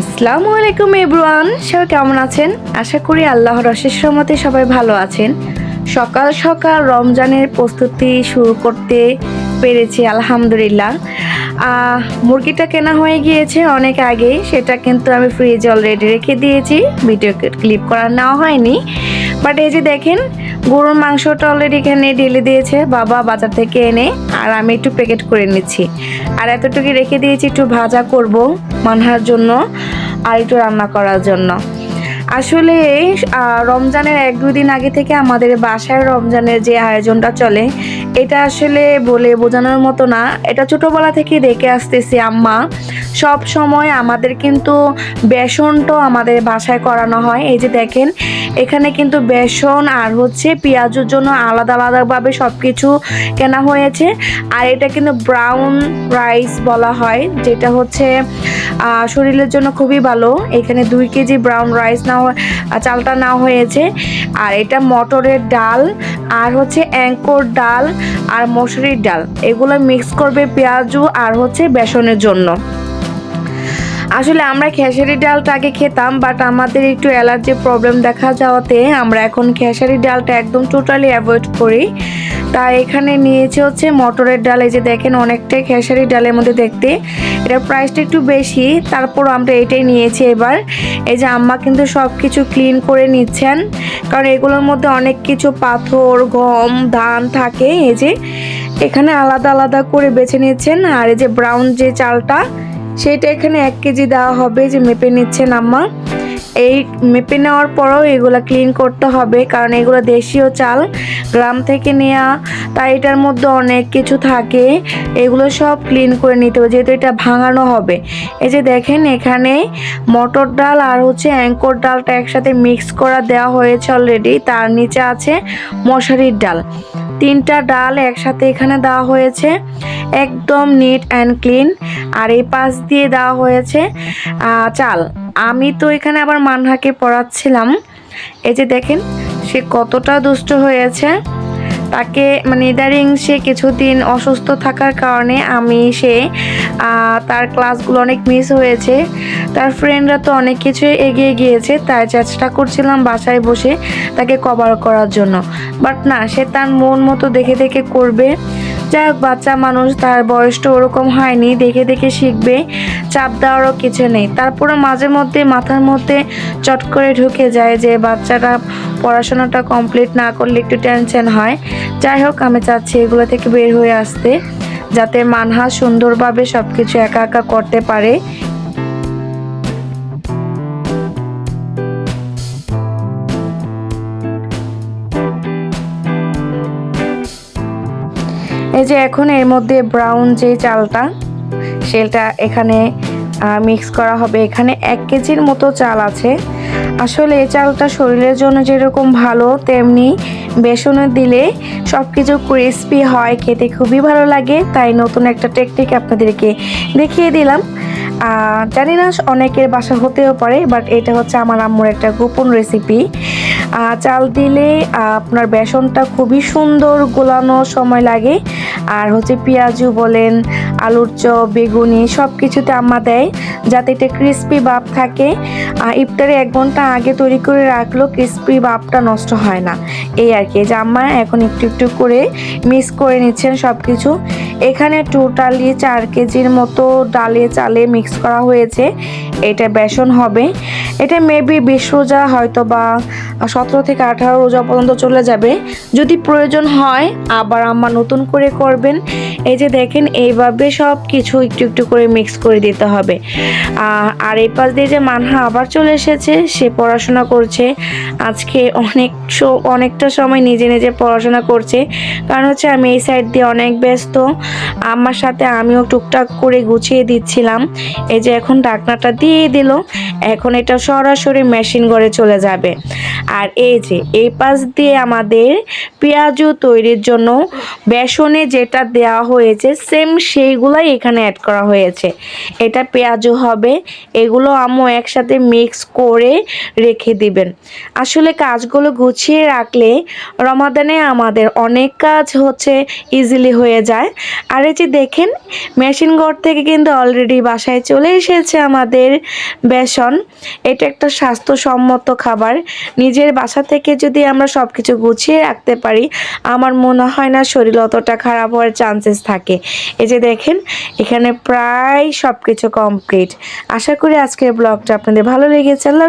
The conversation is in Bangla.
আসসালামু আলাইকুম এভরিওয়ান, সবাই কেমন আছেন? আশা করি আল্লাহর অশেষ রহমতে সবাই ভালো আছেন। সকাল সকাল রমজানের প্রস্তুতি শুরু করতে পেরেছি, আলহামদুলিল্লাহ। মুরগিটা কেনা হয়ে গিয়েছে অনেক আগেই। সেটা কিন্তু আমি ফ্রিজে অলরেডি রেখে দিয়েছি। ভিডিও ক্লিপ করা নেওয়া হয়নি। বাট এই যে দেখেন, গরুর মাংসটা অলরেডি এখানে ঢেলে দিয়েছে। বাবা বাজার থেকে এনে, আর আমি একটু প্যাকেট করে নিচ্ছি। আর এতটুকু রেখে দিয়েছি, একটু ভাজা করব মানহার জন্য, আর একটু রান্না করার জন্য। আসলে রমজানের এক দুই দিন আগে থেকে আমাদের বাসায় রমজানের যে আয়োজনটা চলে এটা আসলে বলে বোঝানোর মতো না। এটা ছোটবেলা থেকে দেখে আসতেছি আম্মা। সব সময় আমাদের কিন্তু বেসনটাও আমাদের বাসায় করানো হয়। এই যে দেখেন, এখানে কিন্তু বেসন আর হচ্ছে পেঁয়াজের জন্য আলাদা আলাদাভাবে সব কিছু কেনা হয়েছে। আর এটা কিন্তু ব্রাউন রাইস বলা হয়, যেটা হচ্ছে শরীরের জন্য খুবই ভালো। এখানে দুই কেজি ব্রাউন রাইস নেওয়া চালটা নেওয়া হয়েছে। আর এটা মটরের ডাল, আর হচ্ছে অ্যাঙ্কর ডাল আর মসুরির ডাল। এগুলো মিক্স করবে পেঁয়াজু আর হচ্ছে বেসনের জন্য। আসলে আমরা খেসারি ডালটা আগে খেতাম বাট আমাদের একটু অ্যালার্জি প্রবলেম দেখা যাওয়াতে আমরা এখন খেসারি ডালটা একদম টোটালি অ্যাভয়েড করি। তা এখানে নিয়েছে হচ্ছে মটরের ডাল, এই যে দেখেন অনেকটাই খেসারি ডালের মধ্যে দেখতে। এটার প্রাইসটা একটু বেশি, তারপর আমরা এটাই নিয়েছি এবার। এই যে আম্মা কিন্তু সব কিছু ক্লিন করে নিচ্ছেন, কারণ এগুলোর মধ্যে অনেক কিছু পাথর, গম, ধান থাকে, এই যে এখানে আলাদা আলাদা করে বেছে নিচ্ছেন। আর এই যে ব্রাউন যে চালটা সেটা এখানে এক কেজি দেওয়া হবে, যে মেপে নিচ্ছেন আম্মা। এই মেপে নেওয়ার পরেও এগুলো ক্লিন করতে হবে, কারণ এগুলো দেশীয় চাল। গ্রাম থেকে নেওয়া তাই এটার মধ্যে অনেক কিছু থাকে। এগুলো সব ক্লিন করে নিতে হবে, যেহেতু এটা ভাঙানো হবে। এই যে দেখেন, এখানে মটর ডাল আর হচ্ছে অ্যাঙ্কর ডালটা একসাথে মিক্স করা দেওয়া হয়েছে অলরেডি তার নিচে আছে মশারির ডাল। তিনটা ডাল একসাথে এখানে দেওয়া হয়েছে, একদম নিট অ্যান্ড ক্লিন আর এই পাশ দিয়ে দেওয়া হয়েছে চাল। আমি তো এখানে আবার মানহাকে পড়াচ্ছিলাম। এই যে দেখেন, সে কতটা দুষ্ট হয়েছে। তাকে মানে ইদারিং সে কিছুদিন অসুস্থ থাকার কারণে আমি সে তার ক্লাসগুলো অনেক মিস হয়েছে। তার ফ্রেন্ডরা তো অনেক কিছুই এগিয়ে গিয়েছে, তাই চেষ্টা করছিলাম বাসায় বসে তাকে কভার করার জন্য। বাট না, সে তার মন মতো দেখে দেখে করবে। যাই হোক বাচ্চা মানুষ, তার বয়সটা ওরকম হয়নি। দেখে দেখে শিখবে, চাপ দেওয়ারও কিছু নেই। তারপরে মাঝে মধ্যে, মাথার মধ্যে চট করে ঢুকে যায় যে বাচ্চাটা পড়াশোনাটা কমপ্লিট না করলে একটু টেনশন হয়। যাই হোক, আমি চাচ্ছি এগুলো থেকে বের হয়ে আসতে, যাতে মানহা সুন্দরভাবে সব কিছু একা একা করতে পারে। এই যে এখন এর মধ্যে ব্রাউন যে চালটা, সেটা এখানে মিক্স করা হবে। এখানে এক কেজির মতো চাল আছে। আসলে এই চালটা শরীরের জন্য যেরকম ভালো, তেমনি বেসনে দিলে সব কিছু ক্রিস্পি হয়, খেতে খুবই ভালো লাগে। তাই নতুন একটা টেকনিক আপনাদেরকে দেখিয়ে দিলাম। জানি না অনেকের বাসা হতেও পারে বাট এটা হচ্ছে আমার আম্মুর একটা গোপন রেসিপি চাল দিলে আপনার বেসনটা খুবই সুন্দর গোলানো সময় লাগে। আর হচ্ছে পেঁয়াজু বলেন, আলুর চপ, বেগুনি সব কিছুতে আম্মা দেয়, যাতে এটা ক্রিস্পি ভাব থাকে। ইফতারে এক ঘণ্টা আগে তৈরি করে রাখলেও ক্রিস্পি ভাবটা নষ্ট হয় না। এই আর কি যে আম্মা এখন একটু একটু করে মিক্স করে নিচ্ছেন সব কিছু এখানে টোটালি চার কেজির মতো ডালে চালে মিক্স করা হয়েছে। এটা বেসন হবে। এটা মেবি বিশ রোজা হয়তো বা সতেরো থেকে আঠারো রোজা পর্যন্ত চলে যাবে। যদি প্রয়োজন হয়, আবার আম্মা নতুন করে করবেন। এই যে দেখেন, এইভাবে সব কিছু একটু একটু করে মিক্স করে দিতে হবে। আর এই পাশ দিয়ে যে মানহা আবার চলে এসেছে, সে পড়াশোনা করছে। আজকে অনেক অনেকটা সময় নিজে নিজে পড়াশোনা করছে। কারণ হচ্ছে আমি এই সাইড দিয়ে অনেক ব্যস্ত। আমার সাথে আমিও টুকটাক করে গুছিয়ে দিচ্ছিলাম। এই যে এখন ডাকনাটা দিয়ে দিল, এখন এটা সরাসরি মেশিন ঘরে চলে যাবে। আর এই যে, এই পাশ দিয়ে আমাদের পেঁয়াজু তৈরির জন্য বেসনে যেটা দেওয়া হয়েছে সেম সেইগুলাই এখানে অ্যাড করা হয়েছে। এটা পেঁয়াজু হবে, এগুলো আম্মু একসাথে মিক্স করে রেখে দিবেন। আসলে কাজগুলো গুছিয়ে রাখলে রমাদানে আমাদের অনেক কাজ হচ্ছে ইজিলি হয়ে যায়। আর এই যে দেখেন, মেশিন ঘর থেকে কিন্তু অলরেডি বাসায় চলে এসেছে আমাদের বেসন। এটা একটা স্বাস্থ্যসম্মত খাবার। নিজের বাসা থেকে যদি আমরা সব কিছু গুছিয়ে রাখতে পারি, আমার মনে হয় না শরীর অতটা খারাপ হওয়ার চান্সেস থাকে। এই যে দেখেন, এখানে প্রায় সব কিছু কমপ্লিট আশা করি আজকের ব্লগটা আপনাদের ভালো লেগেছে। আল্লাহ